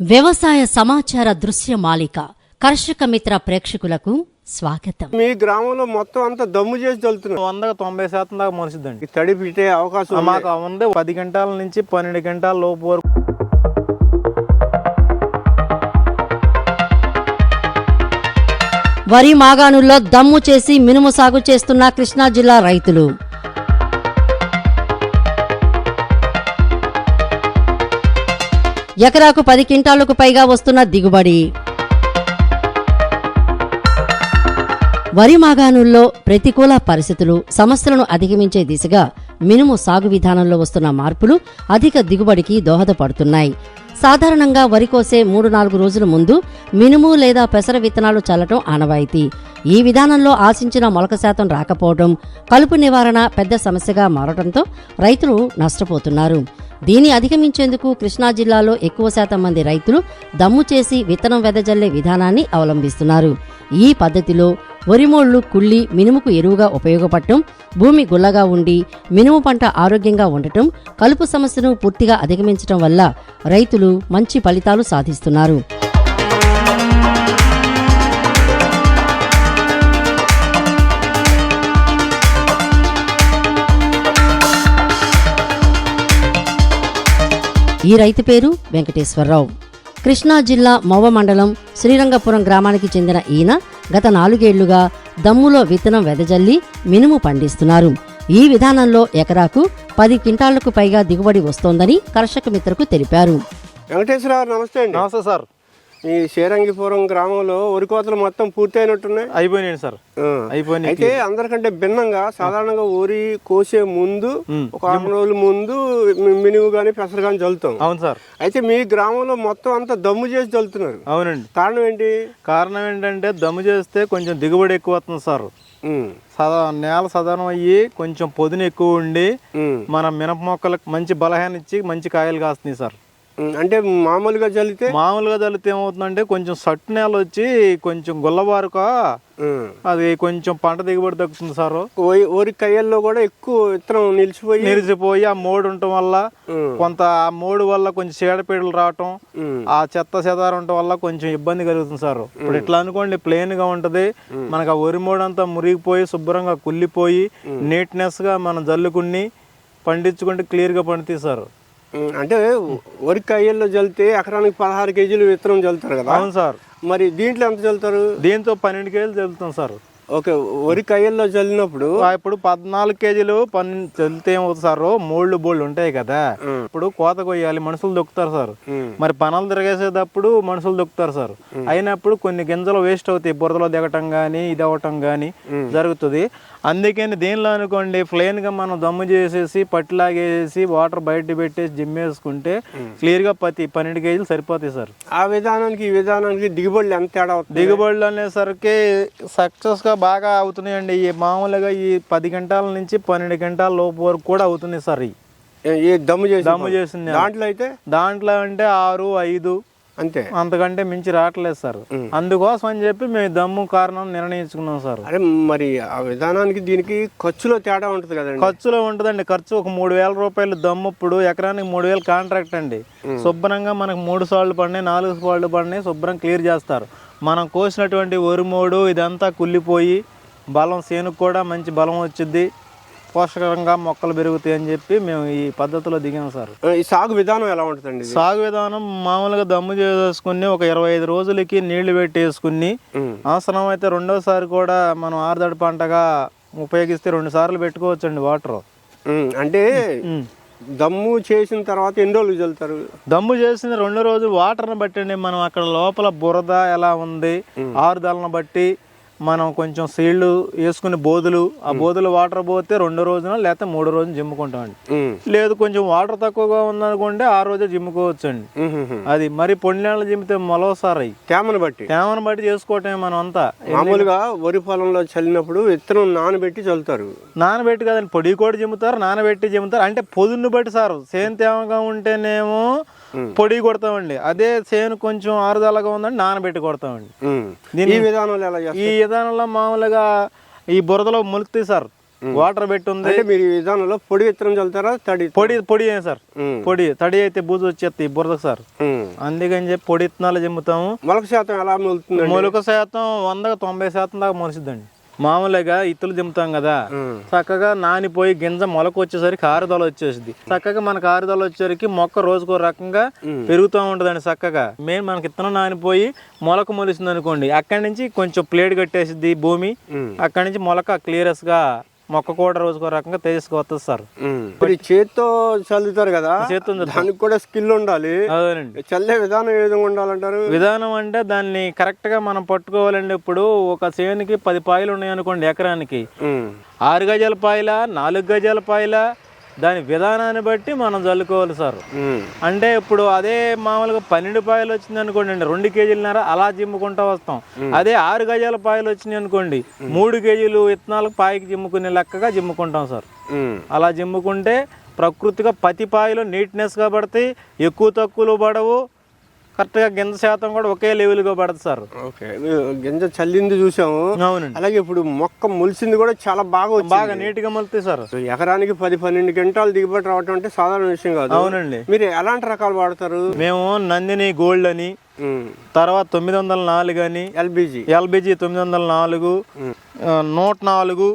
వ్యవసాయ సమాచార దృశ్య మాలిక కర్షక మిత్ర ప్రేక్షకులకు స్వాగతం. మీ గ్రామంలో మొత్తం అంతా దమ్ము చేసి చల్లుతున్నారు వందకు తొంభై శాతం దాకా మనిషిద్దండి ఈ తడి పెట్టే అవకాశం ఉంది. మాకు ఉంది. పది గంటల నుంచి పన్నెండు గంటల లోపు వరకు. వరి మాగాణుల్లో దమ్ము చేసి మినుము సాగు చేస్తున్న కృష్ణా జిల్లా రైతులు. ఎకరాకు పది క్వింటాలకు పైగా వస్తున్న దిగుబడి. వరి మాగాణుల్లో ప్రతికూల పరిస్థితులు సమస్యలను అధిగమించే దిశగా మినుము సాగు విధానంలో వస్తున్న మార్పులు అధిక దిగుబడికి దోహదపడుతున్నాయి. సాధారణంగా వరి కోసే మూడు నాలుగు రోజుల ముందు మినుము లేదా పెసర విత్తనాలు చల్లటం ఆనవాయితీ. ఈ విధానంలో ఆశించిన మొలక శాతం రాకపోవడం కలుపు నివారణ పెద్ద సమస్యగా మారడంతో రైతులు నష్టపోతున్నారు. దీన్ని అధిగమించేందుకు కృష్ణా జిల్లాలో ఎక్కువ శాతం మంది రైతులు దమ్ము చేసి విత్తనం వెదజల్లే విధానాన్ని అవలంబిస్తున్నారు. ఈ పద్ధతిలో వరిమోళ్ళు కుళ్ళి మినుముకు ఎరువుగా ఉపయోగపడటం భూమి గుల్లగా ఉండి మినుము పంట ఆరోగ్యంగా ఉండటం కలుపు సమస్యను పూర్తిగా అధిగమించటం వల్ల రైతులు మంచి ఫలితాలు సాధిస్తున్నారు. ఈ రైతు పేరు వెంకటేశ్వరరావు. కృష్ణా జిల్లా మౌవ మండలం శ్రీరంగపురం గ్రామానికి చెందిన ఈయన గత నాలుగేళ్ళుగా దమ్ములో విత్తనం వెదజల్లి మినుము పండిస్తున్నారు. ఈ విధానంలో ఎకరాకు పది క్వింటాళ్ళకు పైగా దిగుబడి వస్తోందని కర్షక మిత్రకు తెలిపారు. వెంకటేశ్వరరావు నమస్తే అండి. నమస్తే సార్. ఈ శ్రీరంగిపురం గ్రామంలో వరి కోతలు మొత్తం పూర్తి అయినట్టున్నాయి అయిపోయినాయి సార్. అయిపోయినాయి అయితే అందరికంటే భిన్నంగా సాధారణంగా వరి కోసే ముందు ఒక ఆరు రోజుల ముందు మినుగు కానీ పెసరు కానీ చల్లుతాం అవును సార్. అయితే మీ గ్రామంలో మొత్తం అంతా దమ్ము చేసి చల్లుతున్నారు అవునండి. కారణం ఏంటి? కారణం ఏంటంటే దమ్ము చేస్తే కొంచెం దిగుబడి ఎక్కువ వస్తుంది సార్. సదా నేల సాధారణం అయ్యి కొంచెం పొదును ఎక్కువ ఉండి మన మినప మొక్కలకు మంచి బలహాన్ని ఇచ్చి మంచి కాయలు కాస్తున్నాయి సార్. అంటే మామూలుగా చల్లితే మామూలుగా చల్లితే ఏమవుతుందంటే కొంచెం సట్టు నేల వచ్చి కొంచెం గుల్లబారుక అది కొంచెం పంట దిగుబడి తగ్గుతుంది సార్. వరి- కయ్యల్లో కూడా ఎక్కువ విత్తనం నిలిచిపోయి నిలిచిపోయి ఆ మోడు ఉండటం వల్ల కొంత ఆ మోడు వల్ల కొంచెం చీడపీడలు రావటం ఆ చెత్త చెదారం ఉండటం వల్ల కొంచెం ఇబ్బంది కలుగుతుంది సార్. ఇప్పుడు ఎట్లా అనుకోండి ప్లెయిన్గా ఉంటది మనకు ఆ వరి మోడు అంతా మురిగిపోయి శుభ్రంగా కుళ్ళిపోయి నీట్నెస్గా మనం జల్లుకుని పండించుకుంటే క్లియర్గా పండుతాయి సార్. అంటే వరి కయ్యల్లో చల్లితే ఎకరానికి పదహారు కేజీలు విత్తనం చల్లుతారు కదా? అవును సార్. మరి దీంట్లో ఎంత చల్లుతారు దీంతో పన్నెండు కేజీలు చల్లుతాం సార్. ఓకే వరి కయ్యల్లో చల్లినప్పుడు ఇప్పుడు పద్నాలుగు కేజీలు పన్నెండు చల్లితే ఏమవుతుంది సార్? మోళ్ళు బోళ్ళు ఉంటాయి కదా. ఇప్పుడు కోత కొయ్యాలి మనుషులు దొక్కుతారు సార్. మరి పనులు తిరగేసేటప్పుడు మనుషులు దొక్కుతారు సార్. అయినప్పుడు కొన్ని గింజలు వేస్ట్ అవుతాయి బురదలో దిగటం కానీ ఇది అవ్వటం కానీ జరుగుతుంది. అందుకని దీనిలో అనుకోండి ప్లెయిన్గా మనం దమ్ము చేసేసి పట్టులాగేసి వాటర్ బయట పెట్టేసి జిమ్మేసుకుంటే క్లియర్గా పత్తి పన్నెండు కేజీలు సరిపోతాయి సార్. ఆ విధానానికి ఈ విధానానికి దిగుబడులు ఎంత తేడా దిగుబడులు అనేసరికి సక్సెస్గా బాగా అవుతున్నాయండి. ఈ మామూలుగా ఈ పది గంటల నుంచి పన్నెండు గంటల లోపు వరకు కూడా అవుతున్నాయి సార్. ఈ. దమ్ము చేసి దమ్ము చేసింది దాంట్లో అయితే? దాంట్లో అంటే ఆరు ఐదు అంతే. అంతకంటే మించి రావట్లేదు సార్. అందుకోసం అని చెప్పి మేము దమ్ము కారణం నిర్ణయించుకున్నాం సార్. అరే మరి ఆ విధానానికి దీనికి ఖర్చులో తేడా ఉంటుంది కదండి. ఖర్చులో ఉంటుందండి. ఖర్చు ఒక మూడు వేల రూపాయలు దమ్ము ఇప్పుడు ఎకరానికి మూడు వేలు కాంట్రాక్ట్ అండి. శుభ్రంగా మనకు మూడు సార్లు పడినాయి నాలుగు సార్లు పడినాయి శుభ్రం క్లియర్ చేస్తారు. మనం కోసినటువంటి వరిమోడు ఇదంతా కుళ్ళిపోయి బలం సేనుకు కూడా మంచి బలం వచ్చింది పోషకంగా మొక్కలు పెరుగుతాయి అని చెప్పి మేము ఈ పద్ధతిలో దిగాం సార్. ఈ సాగు విధానం ఎలా ఉంటుందండి? సాగు విధానం మామూలుగా దమ్ము చేసుకుని ఒక ఇరవై ఐదు రోజులకి నీళ్ళు పెట్టేసుకుని అవసరం అయితే రెండోసారి కూడా మనం ఆరుదడి పంటగా ఉపయోగిస్తే రెండు సార్లు పెట్టుకోవచ్చండి వాటర్. అంటే దమ్ము చేసిన తర్వాత ఎన్ని రోజులు చల్లుతారు దమ్ము చేసిన రెండో రోజు వాటర్ని బట్టండి మనం అక్కడ లోపల బురద ఎలా ఉంది ఆరుదలను బట్టి మనం కొంచెం సీళ్ళు వేసుకుని బోధులు ఆ బోధులు వాటర్ పోతే రెండో రోజున లేకపోతే మూడో రోజున జిమ్ముకుంటామండి. లేదు కొంచెం వాటర్ తక్కువగా ఉందనుకుంటే ఆ రోజే జిమ్ముకోవచ్చు అండి. అది మరి పొండినేళ్ళు జిమ్మితే మొలవసారు తేమను బట్టి. తేమను బట్టి చేసుకోవటమే మనం అంతా మామూలుగా వరి పొలంలో చల్లినప్పుడు విత్తనం నానబెట్టి చల్లుతారు. నానబెట్టి కదండి పొడి కూడా జిమ్ముతారు నానబెట్టి జిమ్ముతారు. అంటే పొదును బట్టి సార్. సేను తేమగా ఉంటేనేమో పొడి కొడతామండి. అదే సేను కొంచెం ఆరుదలగా ఉందండి నానబెట్టి కొడతామండి. ఈ విధానంలో ఈ విధానంలో మామూలుగా ఈ బురదలో మొలుస్తాయి సార్ వాటర్ పెట్టి ఉంది అంటే మీరు ఈ విధానంలో పొడి విత్తనం చల్లుతారా తడి? పొడి పొడి సార్. పొడి తడి అయితే బూజు వచ్చేస్తాయి బురద సార్. అందుకని చెప్పి పొడి ఇత్తనాలు చెమ్ముతాము మొలక శాతం ఎలా మొలుతుందండి? మొలక శాతం వందకు తొంభై శాతం దాకా మొలిసిద్దండి మామూలుగా ఇత్తులు దింపుతాం కదా. చక్కగా నానిపోయి గింజ మొలక వచ్చేసరికి ఆరుదల వచ్చేసింది చక్కగా మనకు ఆరుదల వచ్చేసరికి మొక్క రోజుకో రకంగా పెరుగుతూ ఉంటుందండి చక్కగా. మెయిన్ మనకి ఇత్తనం నానిపోయి మొలక మొలిసింది అనుకోండి అక్కడి నుంచి కొంచెం ప్లేట్ కట్టేసిద్ది భూమి. అక్కడి నుంచి మొలక క్లియరస్గా మొక్క కూడా రోజుకో రకంగా తేజస్గా వస్తుంది సార్. ఈ చేత్తో చల్లుతారు కదా చేత్తో. దానికి కూడా స్కిల్ ఉండాలి. అదేనండి చల్లే విధానం ఏ విధంగా ఉండాలంటారు? విధానం అంటే దాన్ని కరెక్ట్గా మనం పట్టుకోవాలండి. ఇప్పుడు ఒక చేనుకి పది పాయలు ఉన్నాయి అనుకోండి ఎకరానికి. ఆరు గజాల పాయల నాలుగు గజాల పాయల దాని విధానాన్ని బట్టి మనం చల్లుకోవాలి సార్. అంటే ఇప్పుడు అదే మామూలుగా పన్నెండు పాయలు వచ్చింది అనుకోండి అండి రెండు కేజీలన్నర అలా జిమ్ముకుంటా వస్తాం. అదే ఆరు గజాల పాయలు వచ్చినాయి అనుకోండి మూడు కేజీలు విత్తనాలకు పాయకి జిమ్ముకునే లెక్కగా జిమ్ముకుంటాం సార్. అలా జిమ్ముకుంటే ప్రకృతిగా పతి పాయలు నీట్నెస్గా పడతాయి ఎక్కువ తక్కువలు పడవు కరెక్ట్గా గింజ శాతం కూడా ఒకే లెవెల్గా పడుతుంది సార్. ఓకే. గింజ చల్లింది చూసాము. అవునండి. అలాగే ఇప్పుడు మొక్క మొలిసింది కూడా చాలా బాగా బాగా నీట్గా మలుతాయి సార్. ఎకరానికి పది పన్నెండు గంటలు దిగుబడి రావటం అంటే సాధారణ విషయం కాదు. అవునండి. మీరు ఎలాంటి రకాలు వాడతారు? మేము నందిని గోల్డ్ అని తర్వాత తొమ్మిది వందల నాలుగు అని ఎల్బిజి. ఎల్బిజి తొమ్మిది వందల నాలుగు నూట నాలుగు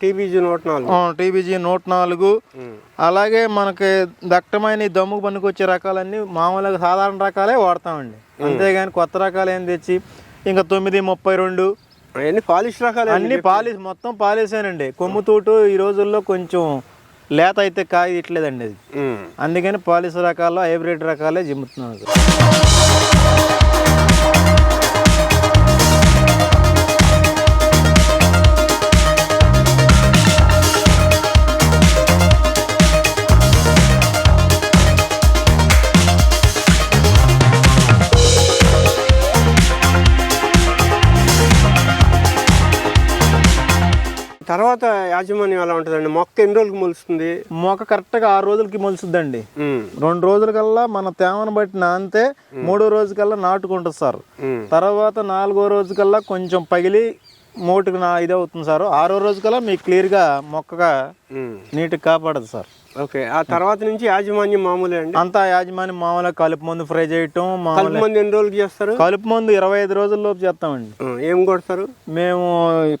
టీబీజీ నూట నాలుగు. టీబీజీ నూట నాలుగు. అలాగే మనకి దట్టమైన ఈ దమ్ముకు పనికొచ్చే రకాలన్నీ మామూలుగా సాధారణ రకాలే వాడతామండి. అంతేగాని కొత్త రకాలు ఏం తెచ్చి ఇంకా తొమ్మిది ముప్పై రెండు. అవన్నీ పాలిష్ రకాలే అన్ని పాలిస్ మొత్తం పాలిసేనండి కొమ్ము తూటు ఈ రోజుల్లో కొంచెం లేత అయితే కాయ ఇట్లేదండి అది. అందుకని పాలిస్ రకాలు హైబ్రిడ్ రకాలే జిమ్ముతున్నాను యాజమాన్యం ఎలా ఉంటుందండి? మొక్క ఎన్ని రోజులకు మొలుస్తుంది? మొక్క కరెక్ట్గా ఆరు రోజులకి మొలుసుద్దండి ఉమ్. రెండు రోజులకల్లా మన తేమను బట్టి నానితే మూడో రోజుకల్లా నాటుకుంటుంది సార్. తర్వాత నాలుగో రోజుకల్లా కొంచెం పగిలి మోటుకు నా ఇది అవుతుంది సార్. ఆరో రోజుకల్లా మీకు క్లియర్గా మొక్కగా. నీట్గా కాపాడదు సార్. ఓకే. ఆ తర్వాత నుంచి యాజమాన్యం మామూలే అండి? అంతా యాజమాన్యం మామూలుగా కలుపు మందు ఫ్రై చేయటం కలుపు మంది ఎన్ని రోజులకి చేస్తారు? కలుపు మందు ఇరవై ఐదు రోజుల లోపు చేస్తామండి. ఏం కొడతారు? మేము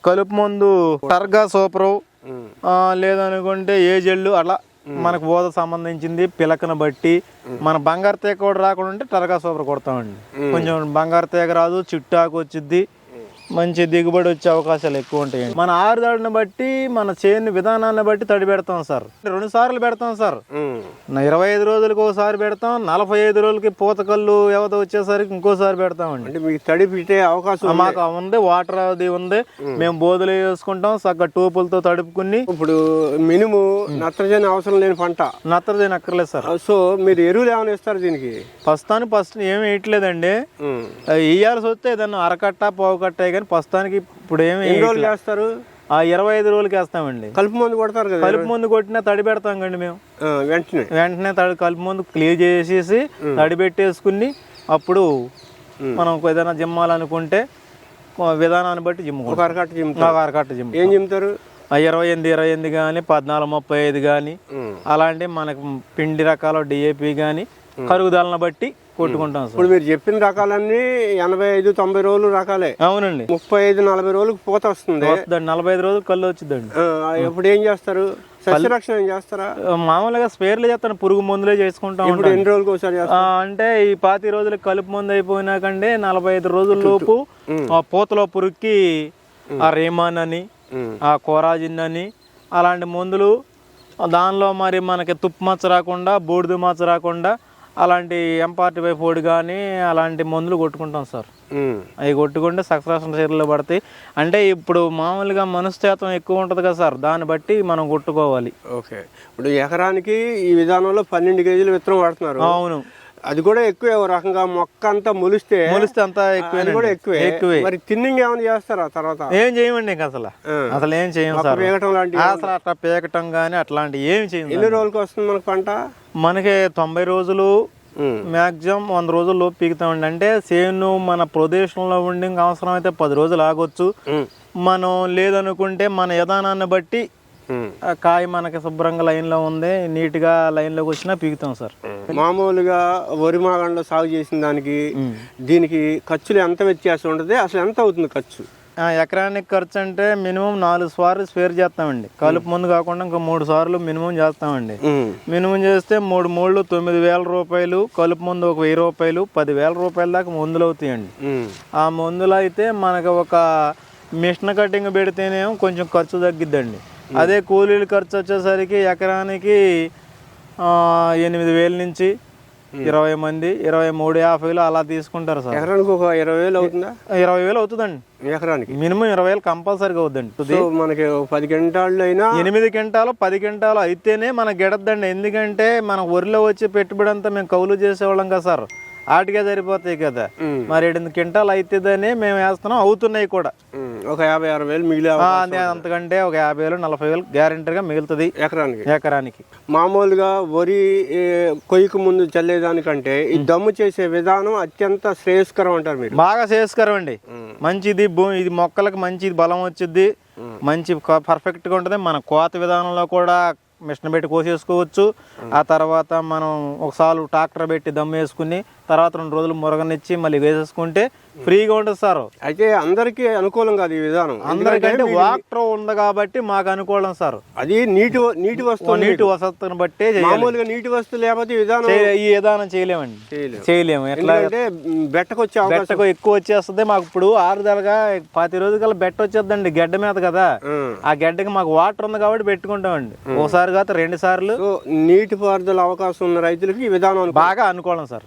కలుపు మందు టర్గా సూపరు లేదనుకుంటే ఏ జెల్లు అలా మనకు బోధ సంబంధించింది పిలకను బట్టి మన బంగారు తీగ కూడా రాకుండా ఉంటే టర్గా సూపర్ కొడతామండి. కొంచెం బంగారు తీగ రాదు చిట్టాకు వచ్చిద్ది. మంచి దిగుబడి వచ్చే అవకాశాలు ఎక్కువ ఉంటాయండి. మన ఆరుదాడిని బట్టి మన చేను విధానాన్ని బట్టి తడి పెడతాం సార్. రెండు సార్లు పెడతాం సార్. ఇరవై ఐదు రోజులకు ఒకసారి పెడతాం నలభై ఐదు రోజులకి పూతకల్లు ఎవత వచ్చేసరికి ఇంకోసారి పెడతామండి. అంటే మీకు తడి పెట్టే అవకాశం. మాకు ఉంది వాటర్ అది ఉంది. మేము బోధలు వేసుకుంటాం చక్కగా టూపులతో తడుపుకుని ఇప్పుడు మినుము నత్రజని అవసరం లేని పంట. నత్తరదేని అక్కర్లేదు సార్. సో మీరు ఎరువులు ఏమైనా ఇస్తారు దీనికి? ప్రస్తుతానికి ఫస్ట్ ఏమి వేయట్లేదండి. వేయాల్సి వస్తే ఏదన్నా అరకట్ట పావు కానీ ప్రస్తుతానికి ఇప్పుడు ఏమి ఎన్ని రోజులు చేస్తారు ఆ ఇరవై ఐదు రోజులకి వేస్తామండి. కలుపు మందు కొడతారు కదా కలుపు ముందు కొట్టినా తడి పెడతాం కండి మేము. వెంటనే. వెంటనే తడి కలుపు ముందు క్లియర్ చేసేసి తడి పెట్టేసుకుని అప్పుడు మనం ఏదైనా జిమ్మాలనుకుంటే విధానాన్ని బట్టి ఒక జిమ్ముకుంటాం అరకట్ట జిమ్ముతారు. నాకు అరకట్ట జిమ్ ఏం జిమ్ముతారు? ఆ ఇరవై ఎనిమిది ఇరవై ఎనిమిది కానీ పద్నాలుగు ముప్పై ఐదు కానీ. అలాంటి మనకు పిండి రకాల డిఏపి కానీ కరుగుదలను బట్టి కొట్టుకుంటాం ఇప్పుడు మీరు చెప్పిన రకాలన్నీ ఎనభై ఐదు తొంభై రోజులు రకాలే. అవునండి. ముప్పై ఐదు నలభై రోజులకు పూత వస్తుంది. నలభై ఐదు రోజులు కళ్ళు వచ్చిందండి ఆ, ఇప్పుడు ఏం చేస్తారు? సస్యరక్షణ ఏం చేస్తారా? మామూలుగా స్పేర్లు చేస్తాను. పురుగు మందులే చేసుకుంటాం ఇప్పుడు ఎన్ని రోజులకు ఒకసారి అంటే ఈ పాతి రోజులకు కలుపు మందు అయిపోయినాకంటే నలభై ఐదు రోజుల లోపు ఆ పూతలో పురుగుకి ఆ రేమాన్ అని. ఆ కోరాజిన్ అని అలాంటి మందులు దానిలో మరి మనకి తుప్పు మచ్చ రాకుండా బూడిద మచ్చ రాకుండా అలాంటి ఎంపార్టీ బై ఫోడ్ కానీ అలాంటి మందులు కొట్టుకుంటాం సార్. అవి కొట్టుకుంటే సక్సెషన్ చర్యలు పడతాయి. అంటే ఇప్పుడు మామూలుగా మనస్తత్వం ఎక్కువ ఉంటుంది కదా సార్ దాన్ని బట్టి మనం కొట్టుకోవాలి. ఓకే. ఇప్పుడు ఎకరానికి ఈ విధానంలో పన్నెండు కేజీలు విత్తనం వాడుతున్నారు. అవును. అది కూడా ఎక్కువే రకంగా మొక్క అంతా మొలిస్తే మొలిస్తే అంతా అది కూడా ఎక్కువ. ఎక్కువే. ఎక్కువే మరి తిన్నింగ్ ఏమైనా చేస్తారా తర్వాత? ఏం చేయమండి ఇంక అసలు. అసలు ఏం చేయం సార్? లాంటి అసలు అట్లా పేకటం కానీ అట్లాంటి ఏం చేయం ఎన్ని రోజులకు వస్తుంది మనకు పంట? మనకి తొంభై రోజులు. మ్యాక్సిమం వంద రోజుల్లో పీకుతామండి. అంటే సేను మన ప్రదేశంలో ఉండి అవసరం అయితే పది రోజులు ఆగొచ్చు. మనం లేదనుకుంటే మన యథానాన్ని బట్టి కాయ మనకి శుభ్రంగా లైన్లో ఉంది. నీట్గా లైన్లోకి వచ్చినా పీకుతాం సార్. మామూలుగా వరి మాగంలో సాగు చేసిన దానికి దీనికి ఖర్చులు ఎంత వ్యత్యాసం ఉంటుంది? అసలు ఎంత అవుతుంది ఖర్చు? ఆ, ఎకరానికి ఖర్చు అంటే మినిమం నాలుగు సార్లు స్పేర్ చేస్తామండి. కలుపు ముందు కాకుండా ఇంకో మూడు సార్లు మినిమం చేస్తామండి. మినిమం చేస్తే మూడు మూడు తొమ్మిది వేల రూపాయలు కలుపు ముందు ఒక వెయ్యి రూపాయలు పది వేల రూపాయల దాకా మందులు అవుతాయండి. ఆ మందులు అయితే మనకు ఒక మిషన్ కటింగ్ పెడితేనేమో కొంచెం ఖర్చు తగ్గిద్దండి. అదే కూలీల ఖర్చు వచ్చేసరికి ఎకరానికి ఎనిమిది వేల నుంచి ఇరవై మంది ఇరవై మూడు యాభైలు అలా తీసుకుంటారు సార్. ఎకరానికి ఒక ఇరవై వేలు అవుతుందా? ఇరవై వేలు అవుతుందండి. ఎకరానికి? మినిమం ఇరవై వేలు కంపల్సరీగా అవుతుందండి. మనకి పది గంటల్లో అయినా ఎనిమిది క్వింటాలు పది క్వింటాలు అయితేనే మనకు గెడద్దండి. ఎందుకంటే మన వరిలో వచ్చే పెట్టుబడి అంతా మేము కౌలు చేసేవాళ్ళం కదా సార్. ఆటికే సరిపోతాయి కదా. మరి ఎనిమిది క్వింటాలు అయితేదని మేము వేస్తున్నాం అవుతున్నాయి కూడా. ఒక యాభై అరవై వేలు మిగిలే అంతకంటే ఒక యాభై వేలు నలభై వేలు గ్యారెంటీగా మిగులుతుంది ఎకరానికి. ఎకరానికి. మామూలుగా వరి కొయ్యకు ముందు చల్లేదానికంటే ఈ దమ్ము చేసే విధానం అత్యంత శ్రేయస్కరం అంటారు మీరు. బాగా చేసుకోరం అండి. మంచిది భూమి ఇది మొక్కలకు మంచి బలం వచ్చింది మంచి పర్ఫెక్ట్గా ఉంటుంది. మన కోత విధానంలో కూడా మిషన్ పెట్టి కోసేసుకోవచ్చు. ఆ తర్వాత మనం ఒకసారి ట్రాక్టర్ పెట్టి దమ్ము వేసుకుని తర్వాత రెండు రోజులు మురగనిచ్చి మళ్ళీ వేసేసుకుంటే ఫ్రీగా ఉంటుంది సార్. అయితే అందరికీ అనుకూలం కాదు ఈ విధానం. అందరికంటే వాటర్ ఉంది కాబట్టి మాకు అనుకూలం సార్. అది నీటి నీటి వస్తువు నీటి వసతిని బట్టే. మామూలుగా నీటి వస్తువు లేకపోతే విధానం ఈ విధానం చేయలేమండి. చేయలేం. చేయలేము. ఎట్లా మ్, బెట్టకొచ్చే అవకాశం బెట్టకు ఎక్కువ వచ్చేస్తుంది. మాకు ఇప్పుడు ఆరుదలగా పది రోజులకల్లా బెట్ట వచ్చేద్దండి గడ్డ మీద కదా. ఆ. గడ్డకి మాకు వాటర్ ఉంది కాబట్టి పెట్టుకుంటామండి. ఒకసారి కాదు రెండు సార్లు నీటి పారుదల అవకాశం ఉన్న రైతులకి ఈ విధానం అనుకూలం. బాగా అనుకోవడం సార్.